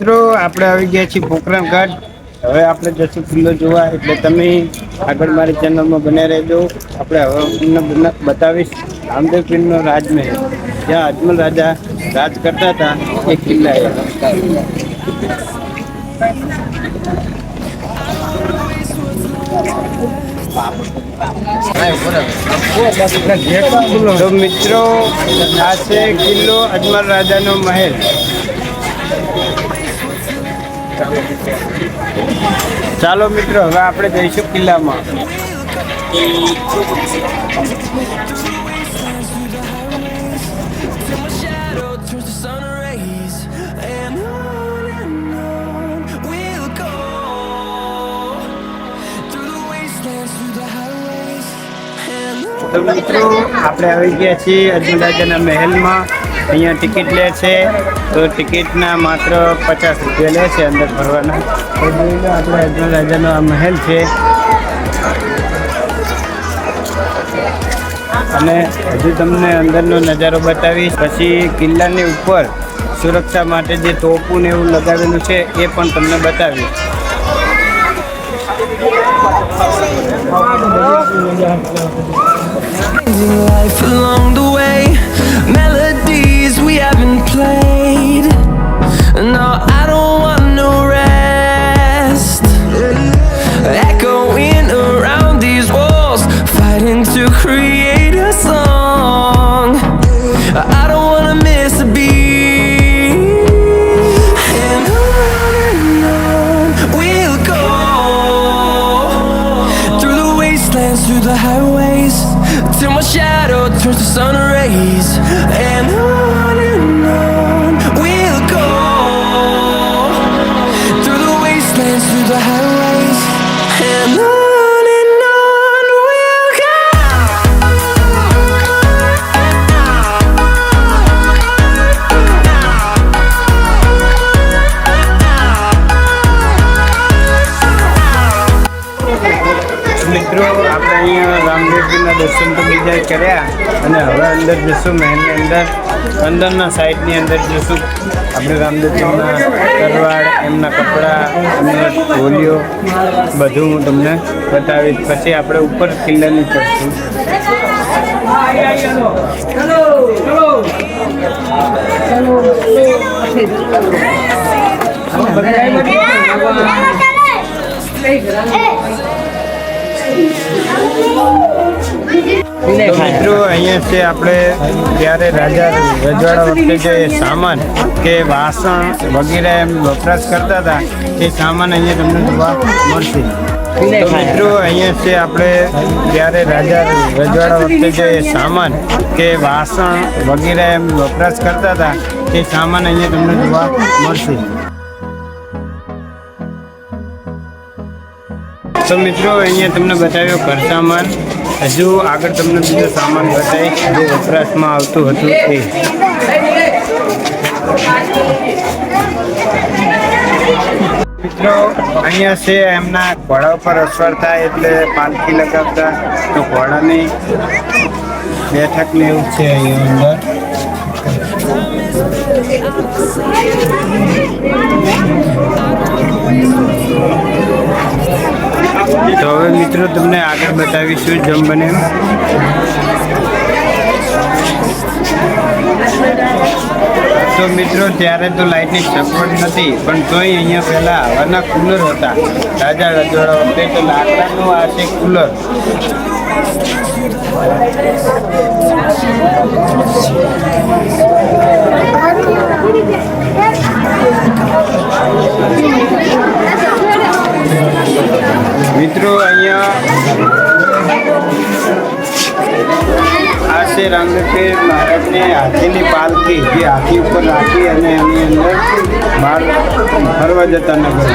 મિત્રો, આપણે આવી ગયા છીએ પોખરણ ઘાટ. હવે આપણે જશું કિલ્લો જોવા, એટલે તમે આગળ મારી ચેનલમાં બને રહેજો. આપણે હવે તમને બતાવીશ રામદેવ પીરનો રાજમહેલ. જ્યાં અજમલ રાજા રાજ કરતા હતા, એ કિલ્લા તો મિત્રો, આ છે કિલ્લો અજમલ રાજાનો મહેલ. ચાલો મિત્રો હવે આપણે જઈશું કિલ્લામાં. તો મિત્રો આપણે આવી ગયા છીએ અજમલ રાજાના મહેલમાં અહીંયા ટિકિટ લે છે, તો ટિકિટના માત્ર પચાસ રૂપિયા લે છે અંદર ફરવાના તો જોઈ લો આપણે અજમલ રાજાનો આ મહેલ છે. અને હજુ તમને અંદરનો નજારો બતાવીશ. પછી કિલ્લાની ઉપર સુરક્ષા માટે જે તોપું ને એવું લગાવેલું છે, એ પણ તમને બતાવીશ. We haven't played. No, I don't want no rest. Echoing around these walls, fighting to create a song. I don't wanna miss a beat. And on and on we'll go through the wastelands, through the highways, till my shadow turns to sun rays. And on દર્શન તો બીજા કર્યા. અને હવે અંદર જશું મહેલની અંદર. અંદરના સાઈડની અંદર જશું આપણે રામદેવજીના તરવાડ એમના કપડાં, એમના ઢોલિયો બધું હું તમને બતાવીશ. પછી આપણે ઉપર કિલ્લાની ચડશું તો મિત્રો અહીંયા છે આપણે ત્યારે રાજા રજવાડા વખતે જે સામાન કે વાસણ વગેરે એમ વપરાશ કરતા હતા એ સામાન અહીંયા તમને જોવા મળશે. મિત્રો અહીંયા છે આપણે ત્યારે રાજા રજવાડા વખતે જે સામાન કે વાસણ વગેરે એમ વપરાશ કરતા હતા એ સામાન અહીંયા તમને જોવા મળશે. તો મિત્રો અહીંયા તમને બતાવ્યો ઘર સામાન. હજુ આગળ તમને બીજો સામાન બતાવીશ, જે વપરાશમાં આવતું હતું એ. મિત્રો, અહીંયા છે એમના ઘોડા ઉપર અસવાર થાય એટલે પાલખી લગાવતા, તો ઘોડાની બેઠક ને એવું છે અહીંયા અંદર. બતાવીશું જમ બને તો મિત્રો, ત્યારે તો લાઇટની સગવડ નથી, પણ તોય અહીંયા પહેલાં હવાના કુલર હતા. રાજા રજવાડા વખતે તો લાકડાનું આ છે કુલર. મિત્રો, અહીંયા આ છે બાળકને હાથીની પાલખી, જે હાથી ઉપર રાખી અને એની અંદર બાળ ફરવા જતા નગર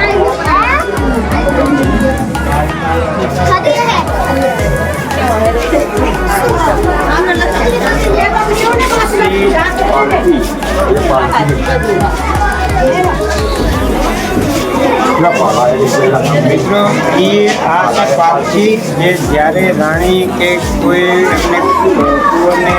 મિત્રો, એ આ પાછી જે જ્યારે રાણી કે કોઈ એમને કુંવરને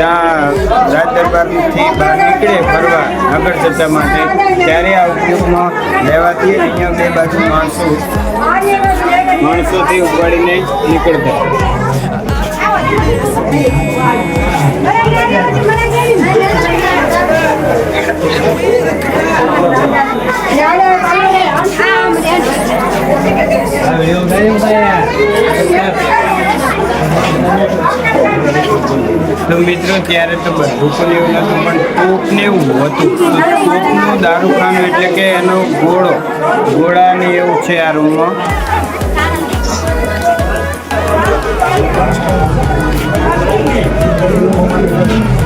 રાજ દરબારથી બહાર નીકળે ફરવા આગળ જતા માટે, ત્યારે આ ઉપયોગમાં લેવાથી અહીંયા બે બાજુ માણસો માણસોથી ઉપાડીને નીકળતા. તો મિત્રો, ત્યારે તો બધું પણ એવું નતું, પણ ટોપ ને એવું હતું. ટોકનું દારૂ દારૂખાનું એટલે કે એનો ગોળો. ગોળાને એવું છે આ રૂમમાં. Thank અહીંયા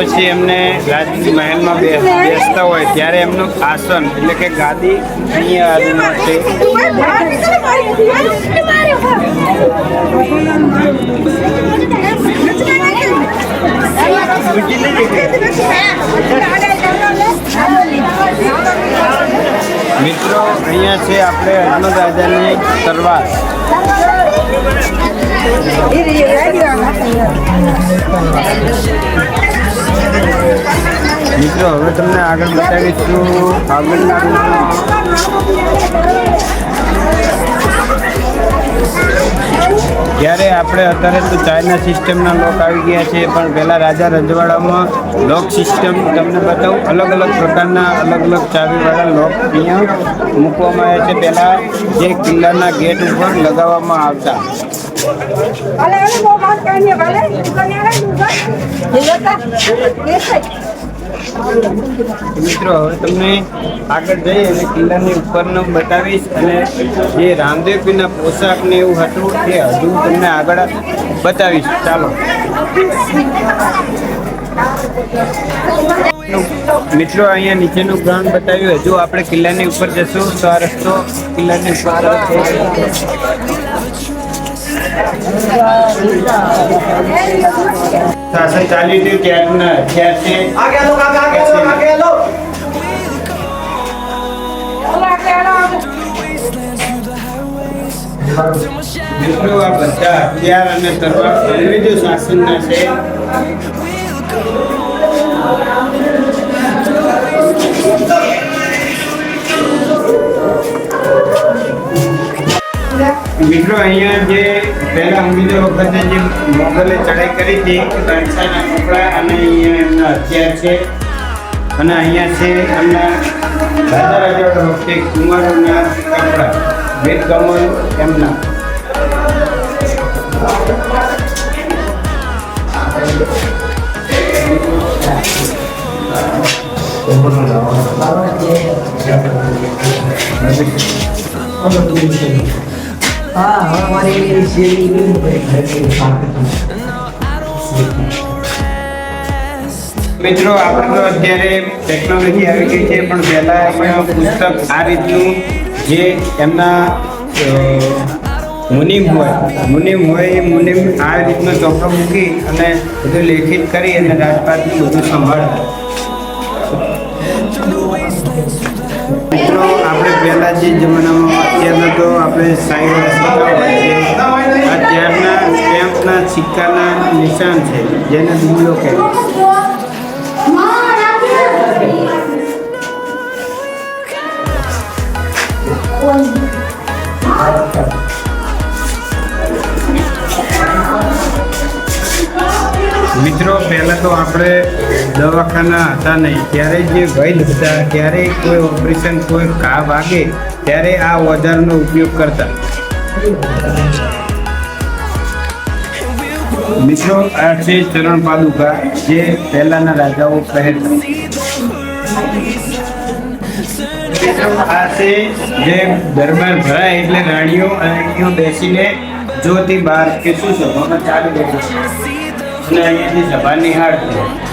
પછી એમને રાજની મહેલમાં બેસતા હોય ત્યારે એમનું આસન, એટલે કે ગાદી અહીંયા આ રૂમમાં છે. મિત્રો અહીંયા છે આપણે અહમદ રાજાની તલવાર. મિત્રો હવે તમને આગળ બતાવીશું આગળના રૂમમાં ત્યારે આપણે અત્યારે તો ચાઇના સિસ્ટમના લોક આવી ગયા છે, પણ પહેલાં રાજા રજવાડામાં લોક સિસ્ટમ, તમને બતાવું, અલગ અલગ પ્રકારના અલગ અલગ ચાવીવાળા લોક અહીંયા મૂકવામાં આવ્યા છે. પહેલાં જે કિલ્લાના ગેટ ઉપર લગાવવામાં આવતા. Vale, vale, vos vas a caña, ¿vale? ¿Tú caña, ¿vale? ¿Y ya está? ¿Qué es? મિત્રો હવે તમને આગળ જઈ અને કિલ્લાની ઉપરનું બતાવીશ અને જે રામદેવપીરના પોશાક ને એવું હતું તે હજુ તમને આગળ બતાવીશ ચાલો મિત્રો અહીંયા નીચેનું ગ્રાઉન્ડ બતાવ્યું હજુ આપણે કિલ્લાની ઉપર જશું તો આ રસ્તો કિલ્લાની ઉપર શાસન ચાલી ત્યારના અત્યાર છે. મિત્રો આ બધા હથિયાર અને તલવાર અંગ્રેજો શાસનના છે. મિત્રો અહીંયા જે પહેલા અંગ્રેજો વખતે જે મોગલે ચડાઈ કરી હતી કણસાના કપડા અને અહીંયા એમના હથિયાર છે. અને અહીંયા છે એમના રાજા રાજા વખતે કુમારોના કપડા, વેદ કમલ એમના. હા હવે મિત્રો, આપણે તો અત્યારે ટેકનોલોજી આવી ગઈ છે, પણ પહેલાં એમણે પુસ્તક આ રીતનું જે એમના મુનિમ હોય મુનિમ હોય, એ મુનિમ આ રીતનો ચોપડો મૂકી અને બધું લેખિત કરી અને રાજપાટનું બધું સંભાળતા આપણે પહેલા જે જમાનામાં અત્યારના તો આપણે સાઈ વર્ષ અત્યારના સ્ટેમ્પના સિક્કાના નિશાન છે, જેને બિલ્લો કહેવાય. મિત્રો, પહેલાં તો આપણે દવાખાના હતા નહીં, ત્યારે જે વૈદ હતા, ત્યારે કોઈ ઓપરેશન, કોઈ ઘા વાગે, ત્યારે આ ઓજારનો ઉપયોગ કરતા. મિત્રો, આ છે ચરણ પાદુકા જે પહેલાના રાજાઓ પહેરતા છે જે દરબાર ભરાય એટલે રાણીઓ અને બેસીને જોતી બહાર કે શું છે? ચાલુ અને અહીંયાથી સભા નિહાળતી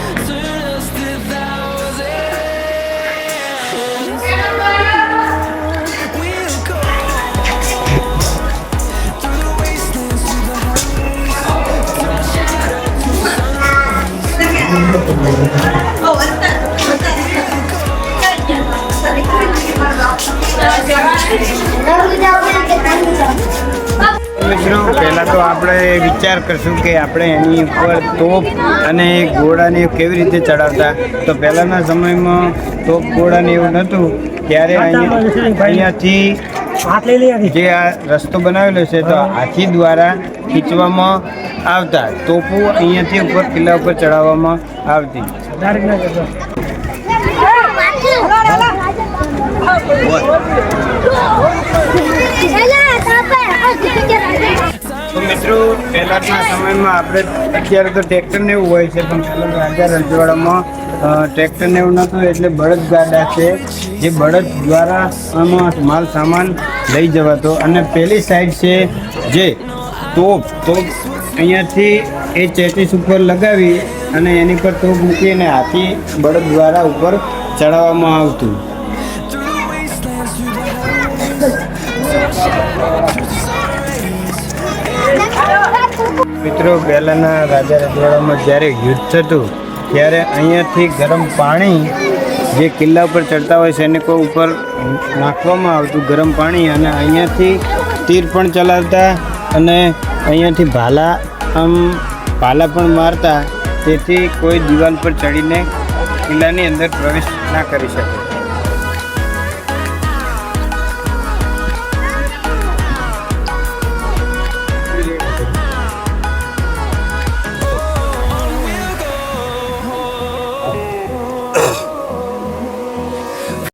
મિત્રો પહેલાં તો આપણે વિચાર કરશું કે આપણે એની ઉપર તોપ અને ઘોડાને કેવી રીતે ચડાવતા? તો પહેલાંના સમયમાં તોપ ઘોડાને એવું નહોતું. ત્યારે અહીંયા અહીંયાથી જે આ રસ્તો બનાવેલો છે તો હાથી દ્વારા ખીચવામાં આવતા તોપો અહીંયાથી ઉપર કિલ્લા ઉપર ચડાવવામાં આવતી. તો મિત્રો, પહેલાંના સમયમાં આપણે અત્યારે તો ટ્રેક્ટર ને એવું હોય છે, પણ પહેલાં રાજા રજવાડામાં ટ્રેક્ટરને એવું નહોતું, એટલે બળદ ગાડા છે, જે બળદ દ્વારા આમાં માલ સામાન લઈ જવાતો. અને પહેલી સાઈડ છે જે તોપ તોપ અહીંયાથી એ ચેતીસ ઉપર લગાવી અને એની પર તોપ મૂકી અને હાથી બળદ દ્વારા ઉપર ચડાવવામાં આવતું. મિત્રો પહેલાંના રાજા રજવાડામાં જ્યારે યુદ્ધ થતું, ત્યારે અહીંયાથી ગરમ પાણી જે કિલ્લા ઉપર ચડતા હોય સૈનિકો ઉપર નાખવામાં આવતું ગરમ પાણી અને અહીંયાથી તીર પણ ચલાવતા અને અહીંયાથી ભાલા આમ ભાલા પણ મારતા, તેથી કોઈ દિવાલ પર ચડીને કિલ્લાની અંદર પ્રવેશ ના કરી શકે.